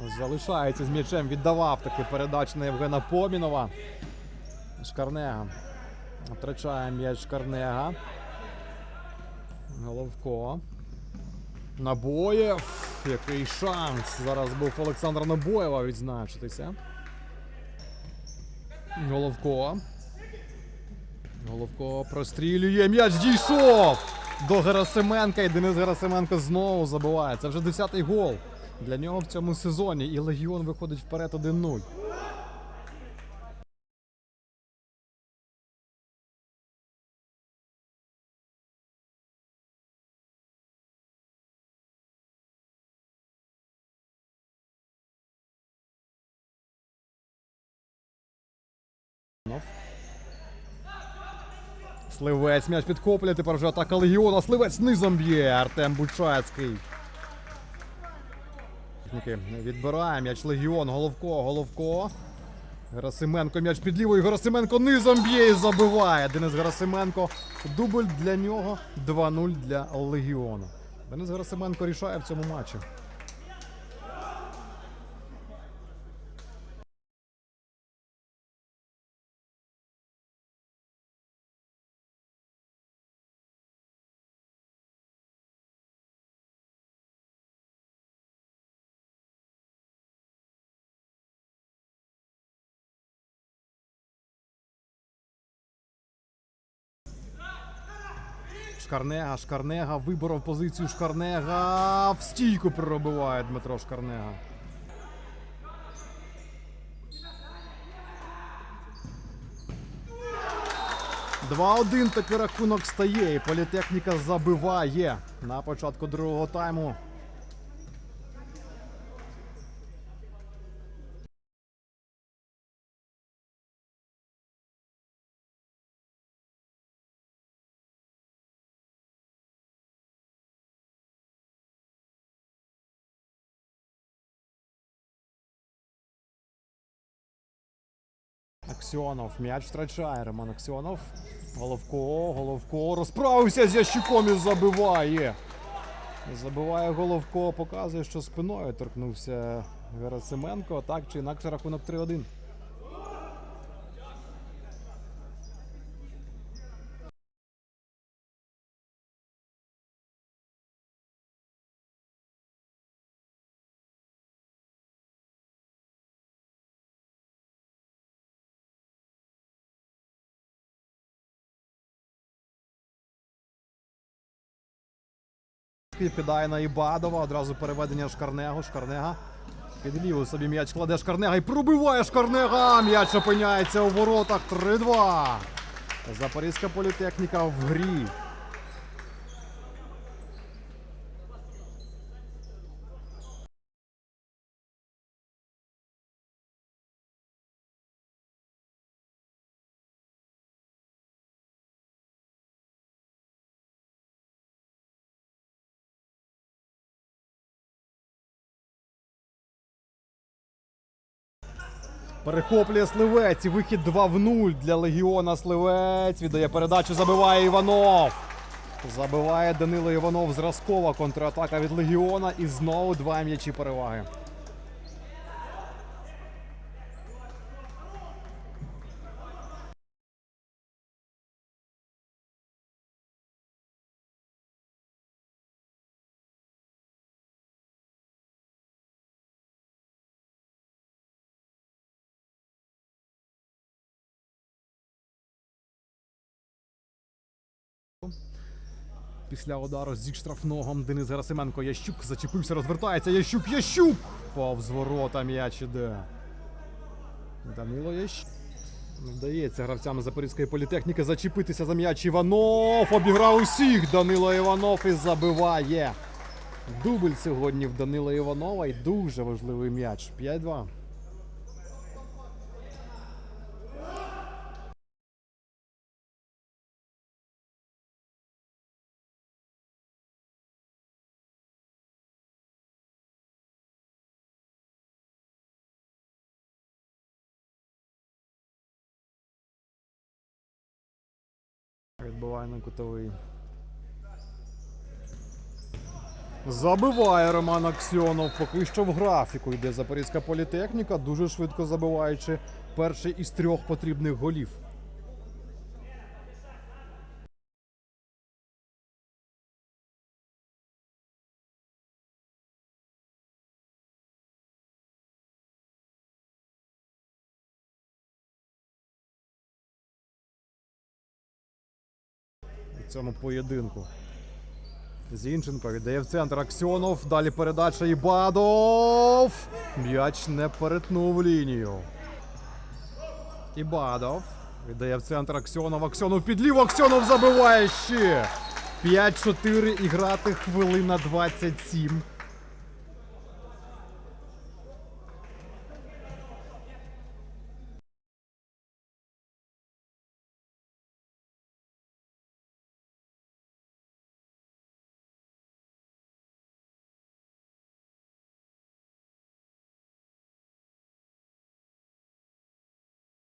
Залишається з м'ячем, віддавав таки передачу на Євгена Помінова. Шкарнега. Втрачає м'яч Шкарнега. Головко. Набоєв. Який шанс. Зараз був Олександр Набоєва відзначитися. Головко. Головко прострілює. М'яч дійшов до Герасименка. І Денис Герасименко знову забиває. Це вже 10-й гол для нього в цьому сезоні. І Легіон виходить вперед 1-0. Сливець м'яч підхоплює, тепер вже атака Легіона. Сливець низом б'є. Артем Бучацький. Відбирає м'яч Легіон. Головко, Головко. Герасименко м'яч під лівою. Герасименко низом б'є і забиває. Денис Герасименко. Дубль для нього. 2-0 для Легіону. Денис Герасименко рішає в цьому матчі. Шкарнега, Шкарнега виборов позицію Шкарнега. В стійку пробиває Дмитро Шкарнега. Два-один такий рахунок стає. І політехніка забиває на початку другого тайму. Аксьонов. М'яч втрачає Роман Аксьонов. Головко, Головко розправився з Ящиком і забиває. Забиває Головко, показує, що спиною торкнувся Герасименко. Так чи інакше рахунок 3-1. Підкидає на Ібадова. Одразу переведення Шкарнегу. Шкарнега. Під ліву собі м'яч кладе Шкарнега і пробиває Шкарнега. М'яч опиняється у воротах. 3-2. Запорізька політехніка в грі. Перехоплює Сливець. І вихід 2 в 0 для Легіона Сливець. Віддає передачу, забиває Іванов. Забиває Данило Іванов зразкова контратака від Легіона. І знову два м'ячі переваги. Після удару зі штрафного Денис Герасименко. Ящук зачепився, розвертається. Ящук, Ящук! Повз ворота м'яч іде. Данило Ящук. Вдається гравцям Запорізької політехніки зачепитися за м'яч Іванов. Обіграв усіх. Данило Іванов і забиває. Дубль сьогодні в Данила Іванова і дуже важливий м'яч. 5-2. Відбиває на кутовий. Забиває Роман Аксьонов. Поки що в графіку йде Запорізька політехніка, дуже швидко забиваючи перший із трьох потрібних голів. Цьому поєдинку. Зінченко віддає в центр Аксьонов. Далі передача Ібадов. М'яч не перетнув лінію. Ібадов. Віддає в центр Аксьонов. Аксьонов під ліву. Аксьонов забиває ще. 5-4 і грати хвилина 27.